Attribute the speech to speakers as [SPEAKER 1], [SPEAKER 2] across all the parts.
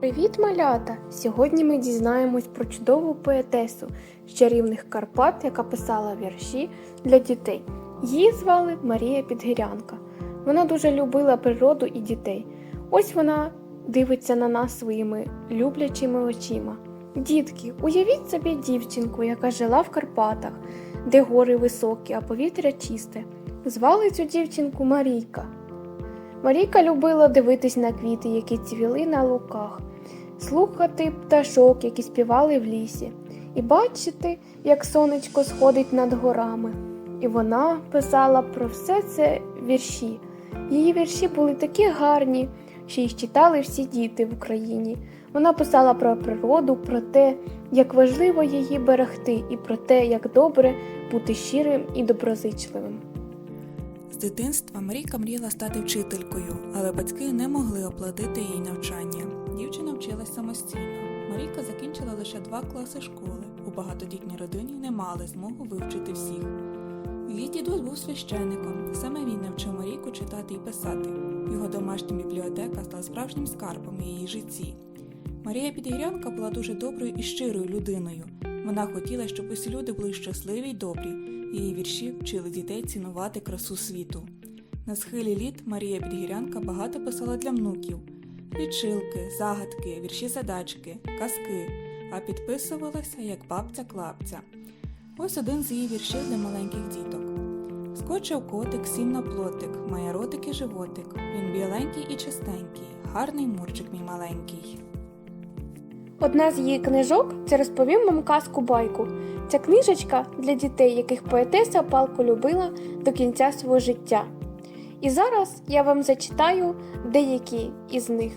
[SPEAKER 1] Привіт, малята! Сьогодні ми дізнаємось про чудову поетесу з чарівних Карпат, яка писала вірші для дітей. Її звали Марія Підгірянка. Вона дуже любила природу і дітей. Ось вона дивиться на нас своїми люблячими очима. Дітки, уявіть собі дівчинку, яка жила в Карпатах, де гори високі, а повітря чисте. Звали цю дівчинку Марійка. Марійка любила дивитись на квіти, які цвіли на луках, слухати пташок, які співали в лісі, і бачити, як сонечко сходить над горами. І вона писала про все це вірші. Її вірші були такі гарні, що їх читали всі діти в Україні. Вона писала про природу, про те, як важливо її берегти, і про те, як добре бути щирим і доброзичливим.
[SPEAKER 2] З дитинства Марійка мріяла стати вчителькою, але батьки не могли оплатити їй навчання. Дівчина вчилась самостійно. Марійка закінчила лише два класи школи. У багатодітній родині не мали змогу вивчити всіх. Її дідусь був священником. Саме він навчив Марійку читати і писати. Його домашня бібліотека стала справжнім скарбом її житті. Марія Підгірянка була дуже доброю і щирою людиною. Вона хотіла, щоб усі люди були щасливі й добрі. Її вірші вчили дітей цінувати красу світу. На схилі літ Марія Підгірянка багато писала для внуків лічилки, загадки, вірші задачки, казки, а підписувалася як бабця клапця. Ось один з її віршів для маленьких діток. Скочив котик, сів на плотик, має ротик і животик. Він біленький і чистенький, гарний мурчик мій маленький.
[SPEAKER 1] Одна з її книжок це розповім вам казку байку. Ця книжечка для дітей, яких поетеса палко любила до кінця свого життя. І зараз я вам зачитаю деякі із них.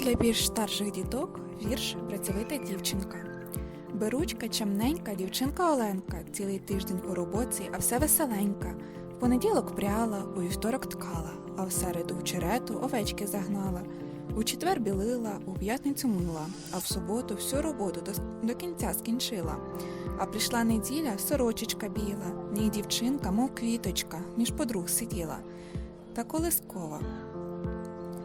[SPEAKER 2] Для більш старших діток вірш Працьовита дівчинка. Беручка чемненька, дівчинка Оленка, цілий тиждень у роботі, а все веселенька. В понеділок пряла, у вівторок ткала, а в середу в черету овечки загнала. У четвер білила, у п'ятницю мила, а в суботу всю роботу до, до кінця скінчила. А прийшла неділя, сорочечка біла, ній дівчинка, мов квіточка, між подруг сиділа. Та колискова.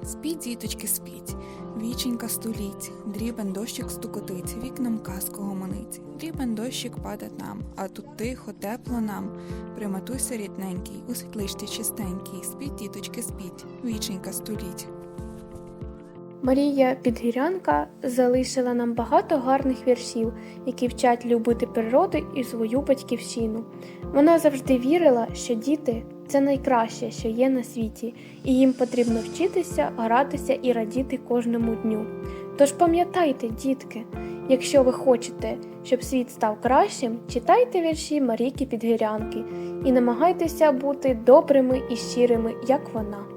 [SPEAKER 2] Спіть, діточки, спіть, віченька століть, дрібен дощик стукотить, вікнам казку гомонить, дрібен дощик паде нам, а тут тихо, тепло нам. Приматуйся, рідненький, у світлишті чистенький, спіть, діточки, спіть, віченька століть.
[SPEAKER 1] Марія Підгірянка залишила нам багато гарних віршів, які вчать любити природу і свою батьківщину. Вона завжди вірила, що діти це найкраще, що є на світі, і їм потрібно вчитися, гратися і радіти кожному дню. Тож пам'ятайте, дітки, якщо ви хочете, щоб світ став кращим, читайте вірші Марійки Підгірянки і намагайтеся бути добрими і щирими, як вона.